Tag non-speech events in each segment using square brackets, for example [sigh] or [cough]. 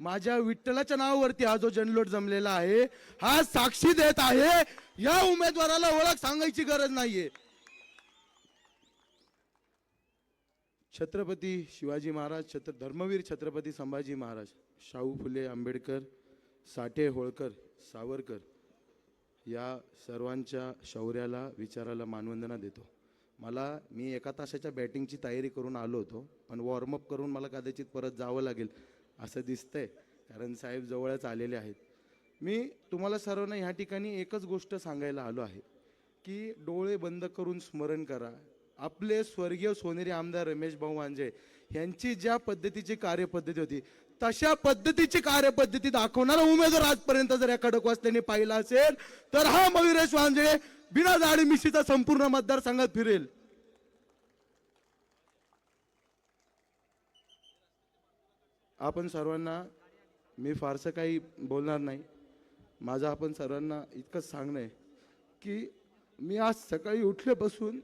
माझ्या विठ्ठलाच्या नावावरती हा जो जनलोट जमलेला आहे हा साक्षी देत आहे. या उमेदवाराला ओळख सांगायची गरज नाहीये. छत्रपती शिवाजी महाराज छत्र धर्मवीर छत्रपती संभाजी महाराज शाहू फुले आंबेडकर साठे होळकर सावरकर या सर्वांच्या शौर्याला विचाराला मानवंदना देतो. मला मी एका तासाच्या बॅटिंगची तयारी करून आलो होतो पण वॉर्मअप करून मला कदाचित परत जावं लागेल. असं दिसतंय. कारण साहेब जवळच आलेले आहेत. मी तुम्हाला सर्वांना ह्या ठिकाणी एकच गोष्ट सांगायला आलो आहे की डोळे बंद करून स्मरण करा. आपले स्वर्गीय सोनेरी आमदार रमेश भाऊ वांजे यांची ज्या पद्धतीची कार्यपद्धती होती तशा पद्धतीची कार्यपद्धती दाखवणारा उमेदवार आजपर्यंत जर या खडकवासल्याने पाहिला असेल तर हा मयुरेश वांजे बिना जाडी मिशीचा संपूर्ण मतदारसंघात फिरेल. आपण सर्वांना मी फारसं काही बोलणार नाही. माझं आपण सर्वांना इतकंच सांगणं आहे की मी आज सकाळी उठल्यापासून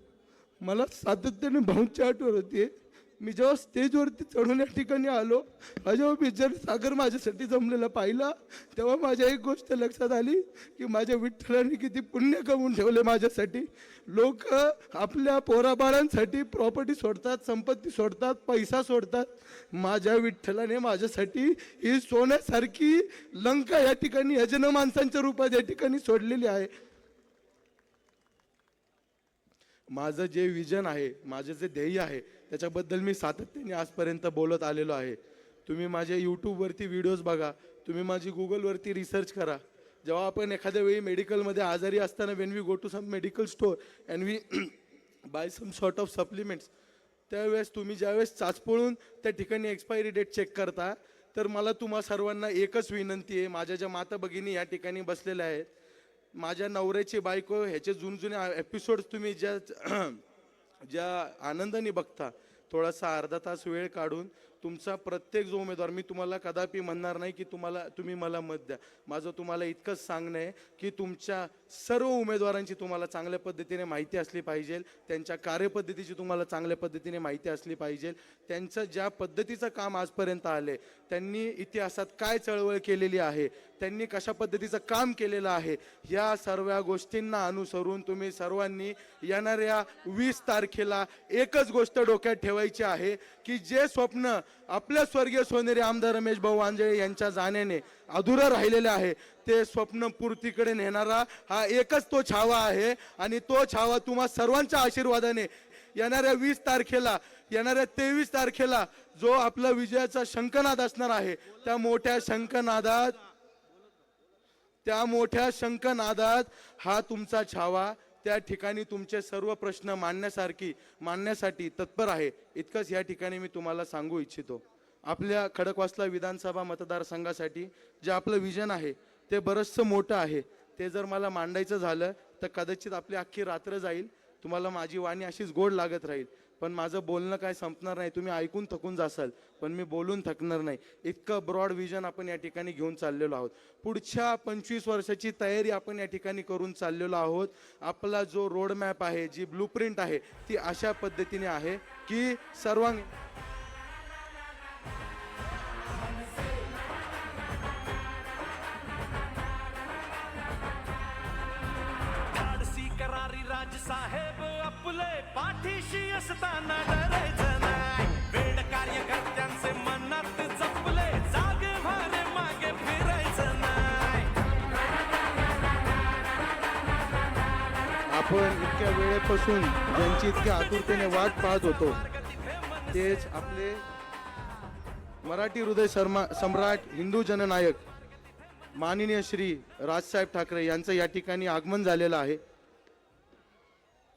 मला सातत्याने भाऊंची आठवण होती मी जेव्हा स्टेजवरती चढून या ठिकाणी आलो माझ्या बिजर सागर माझ्यासाठी जमलेला पाहिला तेव्हा माझ्या एक गोष्ट लक्षात आली की माझ्या विठ्ठलाने किती पुण्य कमवून ठेवले माझ्यासाठी. लोक आपल्या पोराबाळांसाठी प्रॉपर्टी सोडतात संपत्ती सोडतात पैसा सोडतात. माझ्या विठ्ठलाने माझ्यासाठी ही सोन्यासारखी लंका या ठिकाणी यजन माणसांच्या रूपात या ठिकाणी सोडलेली आहे. माझं जे विजन आहे माझं जे ध्येय आहे त्याच्याबद्दल मी सातत्याने आजपर्यंत बोलत आलेलो आहे. तुम्ही माझ्या यूट्यूबवरती व्हिडिओज बघा तुम्ही माझी गुगलवरती रिसर्च करा. जेव्हा आपण एखाद्या वेळी मेडिकलमध्ये आजारी असताना when we go to some medical store and we buy some sort of supplements त्यावेळेस तुम्ही ज्यावेळेस चाचपळून त्या ठिकाणी एक्सपायरी डेट चेक करता तर मला तुम्हा सर्वांना एकच विनंती आहे माझ्या ज्या माता भगिनी या ठिकाणी बसलेल्या आहेत माझ्या नवऱ्याची बायको ह्याचे जुनजुने एपिसोड्स तुम्ही ज्या [clears throat] ज्या आनंदाने बघता थोडासा अर्धा तास वेळ काढून तुमचा प्रत्येक जो उमेदवार मी तुम्हाला कदापि म्हणणार नाही की तुम्हाला तुम्ही मला मत द्या. माझं तुम्हाला इतकंच सांगणं आहे की तुमच्या सर्व उमेदवारांची तुम्हाला चांगल्या पद्धतीने माहिती असली पाहिजे. त्यांच्या कार्यपद्धतीची तुम्हाला चांगल्या पद्धतीने माहिती असली पाहिजे. त्यांचं ज्या पद्धतीचं काम आजपर्यंत आले त्यांनी इतिहासात काय चळवळ केलेली आहे त्यांनी कशा पद्धतीचं काम केलेलं आहे या सर्व गोष्टींना अनुसरून तुम्ही सर्वांनी येणाऱ्या वीस तारखेला एकच गोष्ट डोक्यात ठेवायची आहे की जे स्वप्न आपल्या स्वर्गीय सोनेरी आमदार रमेश भाऊ वांजळे यांच्या जाण्याने अधुरं राहिलेले आहे. ते स्वप्न पूर्तीकडे नेणारा हा एकच तो छावा आहे आणि तो छावा तुम्हा सर्वांच्या आशीर्वादाने येणाऱ्या वीस तारखेला येणाऱ्या तेवीस तारखेला जो आपला विजयाचा शंखनाद असणार आहे त्या मोठ्या शंखनादात त्या मोठ्या शंखनादात हा तुमचा छावा त्या ठिकाणी तुमचे सर्व प्रश्न मांडण्यासारखी मांडण्यासाठी तत्पर आहे. इतकंच या ठिकाणी मी तुम्हाला सांगू इच्छितो. आपल्या खडकवासला विधानसभा मतदारसंघासाठी जे आपलं विजन आहे ते बरंचसं मोठं आहे. ते जर मला मांडायचं झालं तर कदाचित आपली अख्खी रात्र जाईल. तुम्हाला माझी वाणी अशीच गोड लागत राहील. पण माझं बोलणं काय संपणार नाही तुम्ही ऐकून थकून जासाल. पण मी बोलून थकणार नाही. इतकं ब्रॉड विजन आपण या ठिकाणी घेऊन चाललेलो आहोत. पुढच्या पंचवीस वर्षाची तयारी आपण या ठिकाणी करून चाललेलो आहोत. आपला जो रोड मॅप आहे जी ब्लूप्रिंट आहे ती अशा पद्धतीने आहे की सर्वांग साहेब पाठीशी असताना डरायचं नाही. वेड कार्यकर्त्यांचे मनात जपले जाग भारे मागे फिरायचं नाही. आपण इतक्या वेळेपासून ज्यांची इतक्या आतुरतेने वाट पाहत होतो तेच आपले मराठी हृदय शर्मा सम्राट हिंदू जननायक माननीय श्री राजसाहेब ठाकरे यांचं या ठिकाणी आगमन झालेलं आहे.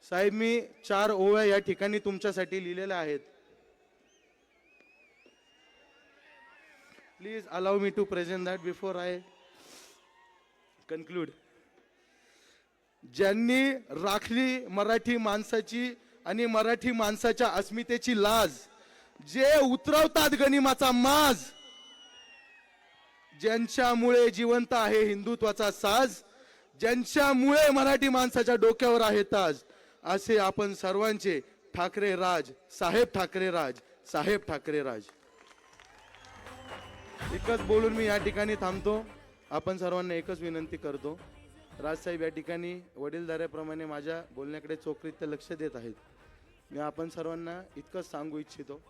साहेब मी चार ओव्या या ठिकाणी तुमच्यासाठी लिहिलेल्या आहेत. Please allow me to present that before I conclude ज्यांनी राखली मराठी माणसाची आणि मराठी माणसाच्या अस्मितेची लाज जे उतरवतात गनिमाचा माज ज्यांच्यामुळे जिवंत आहे हिंदुत्वाचा साज ज्यांच्यामुळे मराठी माणसाच्या डोक्यावर आहे ताज असे आपण सर्वांचे ठाकरे राज साहेब ठाकरे राज साहेब ठाकरे राज. एकच बोलून मी या ठिकाणी थांबतो. आपण सर्वांना एकच विनंती करतो. राजसाहेब या ठिकाणी वडीलधाऱ्याप्रमाणे माझ्या बोलण्याकडे चोखरीत लक्ष देत आहेत. मी आपण सर्वांना इतकंच सांगू इच्छितो.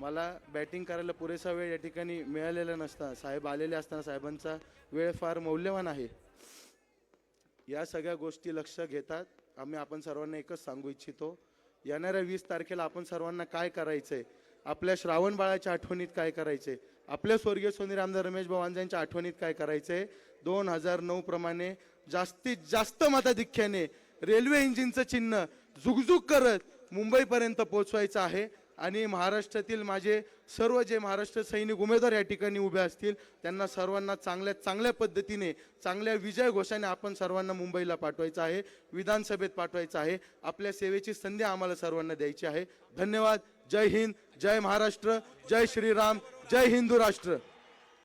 मला बॅटिंग करायला पुरेसा वेळ या ठिकाणी मिळालेला नसता. साहेब आलेले असताना साहेबांचा वेळ फार मौल्यवान आहे. या सगळ्या गोष्टी लक्ष घेतात. आम्ही आपण सर्वांना एकच सांगू इच्छितो येणाऱ्या वीस तारखेला आपण सर्वांना काय करायचंय? आपल्या श्रावण बाळाच्या आठवणीत काय करायचंय? आपल्या स्वर्गीय सोनी रामदास रमेश भावांच्या आठवणीत काय करायचंय? दोन हजार नऊ प्रमाणे जास्तीत जास्त मताधिक्याने रेल्वे इंजिनचं चिन्ह झुकझुक करत मुंबईपर्यंत पोहोचवायचं आहे. आणि महाराष्ट्रातील माझे सर्व जे महाराष्ट्र सैनिक उमेदवार या ठिकाणी उभे असतील त्यांना सर्वांना चांगल्या चांगल्या पद्धतीने चांगल्या विजय घोषाने आपण सर्वांना मुंबईला पाठवायचं आहे विधानसभेत पाठवायचं आहे. आपल्या सेवेची संधी आम्हाला सर्वांना द्यायची आहे. धन्यवाद. जय हिंद. जय महाराष्ट्र. जय श्रीराम. जय हिंदू राष्ट्र.